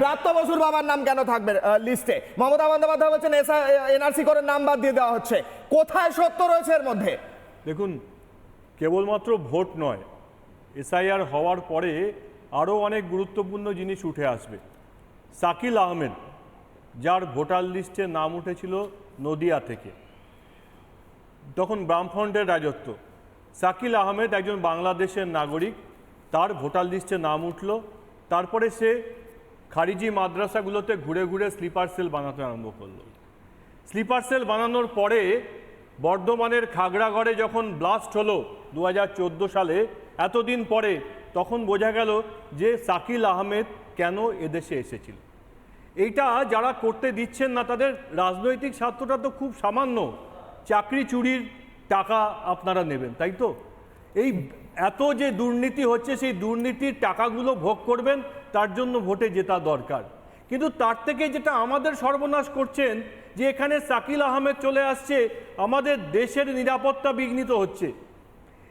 ব্রাত্য বসুর বাবার নাম কেন থাকবে লিস্টে মমতা বন্দ্যোপাধ্যায় বলছেন এনআরসি করে নাম বাদ দিয়ে দেওয়া হচ্ছে। কোথায় সত্য রয়েছে এর মধ্যে? দেখুন কেবলমাত্র ভোট নয় এসআইআর হওয়ার পরে আরও অনেক গুরুত্বপূর্ণ জিনিস উঠে আসবে। সাকিল আহমেদ যার ভোটার লিস্টে নাম উঠেছিল নদিয়া থেকে। তখন বামফ্রন্টের রাজত্ব। সাকিল আহমেদ একজন বাংলাদেশের নাগরিক তার ভোটার লিস্টে নাম উঠল তারপরে সে খারিজি মাদ্রাসাগুলোতে ঘুরে ঘুরে স্লিপার সেল বানাতে আরম্ভ করল। স্লিপার সেল বানানোর পরে বর্ধমানের খাগড়াগড়ে যখন ব্লাস্ট হলো দু চোদ্দ সালে, এতদিন পরে তখন বোঝা গেল যে সাকিল আহমেদ কেন এদেশে এসেছিল। এইটা যারা করতে দিচ্ছেন না তাদের রাজনৈতিক স্বার্থটা তো খুব সামান্য। চাকরি চুরির টাকা আপনারা নেবেন, তাই তো? এই এত যে দুর্নীতি হচ্ছে, সেই দুর্নীতির টাকাগুলো ভোগ করবেন, তার জন্য ভোটে জেতা দরকার। কিন্তু তার থেকে যেটা আমাদের সর্বনাশ করছেন, যে এখানে সাকিল আহমেদ চলে আসছে, আমাদের দেশের নিরাপত্তা বিঘ্নিত হচ্ছে।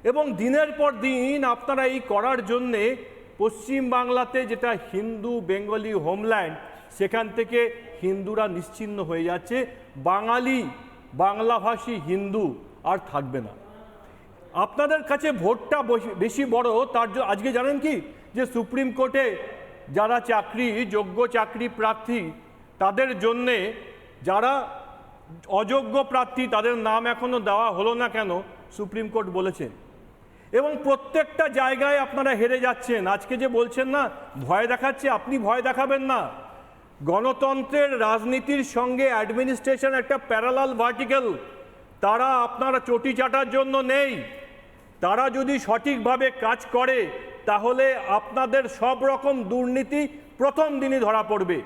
এবং দিনের পর দিন আপনারা এই করার জন্যে পশ্চিম বাংলাতে যেটা হিন্দু বেঙ্গলি হোমল্যান্ড, সেখান থেকে হিন্দুরা নিশ্চিহ্ন হয়ে যাচ্ছে। বাঙালি, বাংলাভাষী হিন্দু আর থাকবে না। আপনাদের কাছে ভোটটা বেশি বড়, তার আজকে জানেন কি? যে সুপ্রিম কোর্টে যারা চাকরি, যোগ্য চাকরি প্রার্থী, তাদের জন্যে যারা অযোগ্য প্রার্থী, তাদের নাম এখনও দেওয়া হলো না কেন? সুপ্রিম কোর্ট বলেছেন। এবং প্রত্যেকটা জায়গায় আপনারা হেরে যাচ্ছেন। আজকে যে বলছেন না, ভয় দেখাচ্ছে, আপনি ভয় দেখাবেন না। গণতন্ত্রের রাজনীতির সঙ্গে অ্যাডমিনিস্ট্রেশন একটা প্যারালাল ভার্টিক্যাল তারা আপনারা চটি চাটার জন্য নেই। তারা যদি সঠিকভাবে কাজ করে তাহলে আপনাদের সব রকম দুর্নীতি প্রথম দিনই ধরা পড়বে।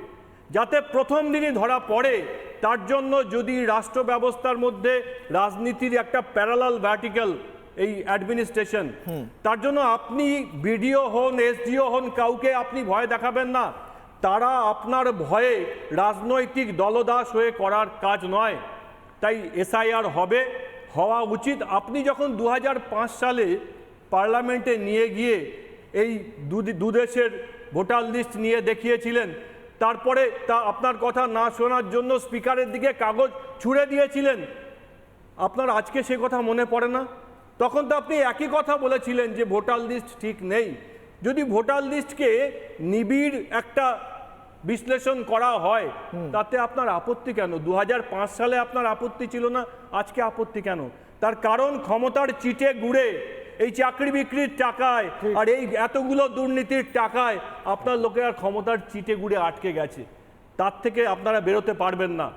যাতে প্রথম দিনই ধরা পড়ে তার জন্য যদি রাষ্ট্র ব্যবস্থার মধ্যে রাজনীতির একটা প্যারালাল ভার্টিক্যাল এই অ্যাডমিনিস্ট্রেশন তার জন্য আপনি বিডিও হন এসডিও হন কাউকে আপনি ভয় দেখাবেন না। তারা আপনার ভয়ে রাজনৈতিক দলদাস হয়ে করার কাজ নয়। তাই এসআইআর হবে হওয়া উচিত। আপনি যখন দু হাজার পাঁচ সালে পার্লামেন্টে নিয়ে গিয়ে এই দুদেশের ভোটার লিস্ট নিয়ে দেখিয়েছিলেন, তারপরে তা আপনার কথা না শোনার জন্য স্পিকারের দিকে কাগজ ছুঁড়ে দিয়েছিলেন, আপনার আজকে সে কথা মনে পড়ে না? তখন তো আপনি একই কথা বলেছিলেন যে ভোটার লিস্ট ঠিক নেই। যদি ভোটার লিস্টকে নিবিড় একটা বিশ্লেষণ করা হয় তাতে আপনার আপত্তি কেন? দু হাজার পাঁচ সালে আপনার আপত্তি ছিল না আজকে আপত্তি কেন? তার কারণ ক্ষমতার চিটে গুড়ে এই চাকরি বিক্রির টাকায় আর এই এতগুলো দুর্নীতির টাকায় আপনার লোকেরা ক্ষমতার চিটে গুড়ে আটকে গেছে। তার থেকে আপনারা বেরোতে পারবেন না।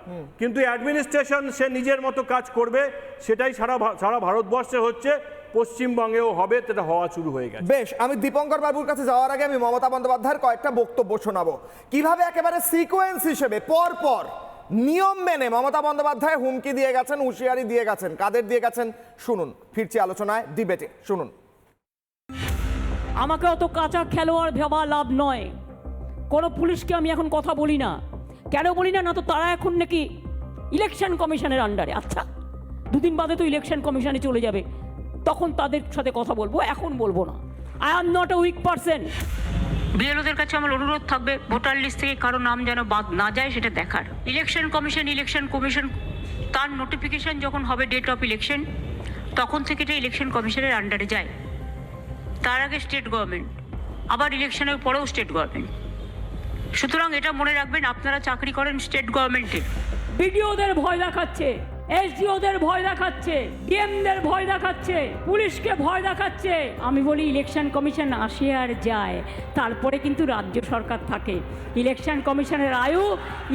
কিন্তু অ্যাডমিনিস্ট্রেশন সে নিজের মতো কাজ করবে সেটাই সারা সারা ভারতবর্ষে হচ্ছে। পশ্চিমবঙ্গেও হবে সেটা হওয়া শুরু হয়ে গেছে। বেশ আমি দীপঙ্কর বাবুর কাছে যাওয়ার আগে আমি মমতা বন্দ্যোপাধ্যায়ের কয়েকটা বক্তব্য শোনাবো। কীভাবে একেবারে সিকোয়েন্স হিসেবে পর পর নিয়ম মেনে মমতা বন্দ্যোপাধ্যায় হুমকি দিয়ে গেছেন হুঁশিয়ারি দিয়ে গেছেন কাদের দিয়ে গেছেন শুনুন। ফিরছি আলোচনায় ডিবেটে শুনুন। আমাকে অত কাঁচা খেলোয়াড় ভাবা লাভ নয়। কোনো পুলিশকে আমি এখন কথা বলি না। কেন বলি না? না তো তারা এখন নাকি ইলেকশন কমিশনের আন্ডারে আচ্ছা দুদিন বাদে তো ইলেকশন কমিশনে চলে যাবে। তখন তাদের সাথে কথা বলব এখন বলব না। I am not a weak person বিএলওদের কাছে আমার অনুরোধ থাকবে ভোটার লিস্ট থেকে কারও নাম যেন বাদ না যায় সেটা দেখার। ইলেকশন কমিশন ইলেকশন কমিশন তার নোটিফিকেশন যখন হবে ডেট অফ ইলেকশন তখন থেকে এটা ইলেকশন কমিশনের আন্ডারে যায়। তার আগে স্টেট গভর্নমেন্ট আবার ইলেকশনের পরেও স্টেট গভর্নমেন্ট সুতরাং এটা মনে রাখবেন আপনারা চাকরি করেন স্টেট গভর্নমেন্টে বিডিওদের ভয় দেখাচ্ছে। এসডিওদের ভয় দেখাচ্ছে, ডিএমদের ভয় দেখাচ্ছে, পুলিশকে ভয় দেখাচ্ছে। আমি বলি, ইলেকশন কমিশন আসে আর যায়, তারপরে কিন্তু রাজ্য সরকার থাকে। ইলেকশন কমিশনের আয়ু,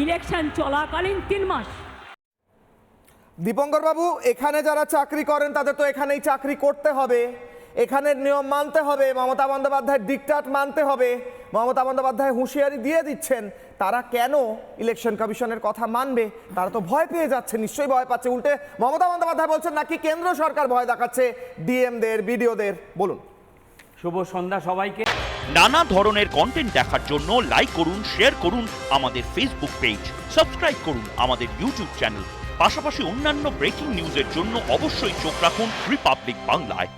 ইলেকশন চলাকালীন তিন মাস। দীপঙ্কর বাবু এখানে যারা চাকরি করেন, তাদের তো এখানেই চাকরি করতে হবে। এখানের নিয়ম মানতে হবে। মমতা বন্দ্যোপাধ্যায়ের ডিকটাট মানতে হবে। মমতা বন্দ্যোপাধ্যায় হুঁশিয়ারি দিয়ে দিচ্ছেন তারা কেন ইলেকশন কমিশনের কথা মানবে? তারা তো ভয় পেয়ে যাচ্ছে নিশ্চয়ই ভয় পাচ্ছে। উল্টে মমতা বন্দ্যোপাধ্যায় বলছেন নাকি কেন্দ্র সরকার ভয় দেখাচ্ছে? ডিএমদের বিডিওদের বলুন। শুভ সন্ধ্যা সবাইকে। নানা ধরনের কন্টেন্ট দেখার জন্য লাইক করুন শেয়ার করুন আমাদের ফেসবুক পেজ সাবস্ক্রাইব করুন আমাদের ইউটিউব চ্যানেল পাশাপাশি অন্যান্য ব্রেকিং নিউজের জন্য অবশ্যই চোখ রাখুন রিপাবলিক বাংলায়